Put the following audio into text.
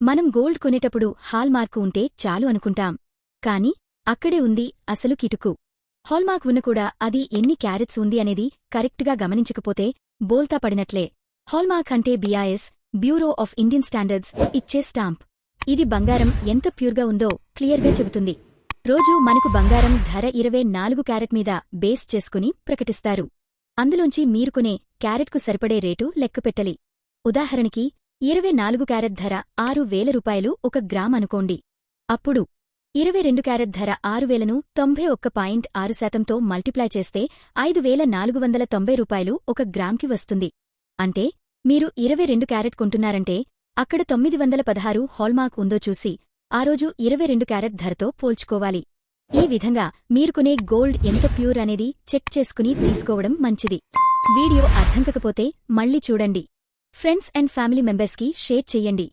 మనం గోల్డ్ కొనేటప్పుడు హాల్మార్కు ఉంటే చాలు అనుకుంటాం. కాని అక్కడే ఉంది అసలు కిటుకు. హాల్మార్క్ ఉన్న కూడా అది ఎన్ని క్యారెట్స్ ఉంది అనేది కరెక్ట్గా గమనించకపోతే బోల్తా పడినట్లే. హాల్మార్క్ అంటే BIS bureau of Indian standards ఇచ్చే స్టాంప్. ఇది బంగారం ఎంత ప్యూర్గా ఉందో క్లియర్గా చెబుతుంది. రోజూ మనకు బంగారం ధర ఇరవై నాలుగు క్యారెట్ మీద బేస్ చేసుకుని ప్రకటిస్తారు. అందులోంచి మీరు కొనే క్యారెట్కు సరిపడే రేటు లెక్కపెట్టలి ఉదాహరణకి ఇరవై నాలుగు క్యారెట్ ధర ఆరు వేల రూపాయలు ఒక గ్రామ్ అనుకోండి. అప్పుడు ఇరవై రెండు క్యారెట్ ధర ఆరు వేలను తొంభై ఒక్క పాయింట్ ఆరు శాతంతో మల్టిప్లై చేస్తే ఐదు వేల నాలుగు వందల తొంభై రూపాయలు ఒక గ్రామ్కి వస్తుంది. అంటే మీరు ఇరవై రెండు క్యారెట్ కొంటున్నారంటే అక్కడ తొమ్మిది వందల పదహారు హాల్మార్క్ ఉందో చూసి ఆ రోజు ఇరవై రెండు క్యారెట్ ధరతో పోల్చుకోవాలి. ఈ విధంగా మీరు కొనే గోల్డ్ ఎంత ప్యూర్ అనేది చెక్ చేసుకుని తీసుకోవడం మంచిది. వీడియో అర్థం కాకపోతే మళ్ళీ చూడండి. ఫ్రెండ్స్ అండ్ ఫ్యామిలీ మెంబర్స్కి షేర్ చేయండి.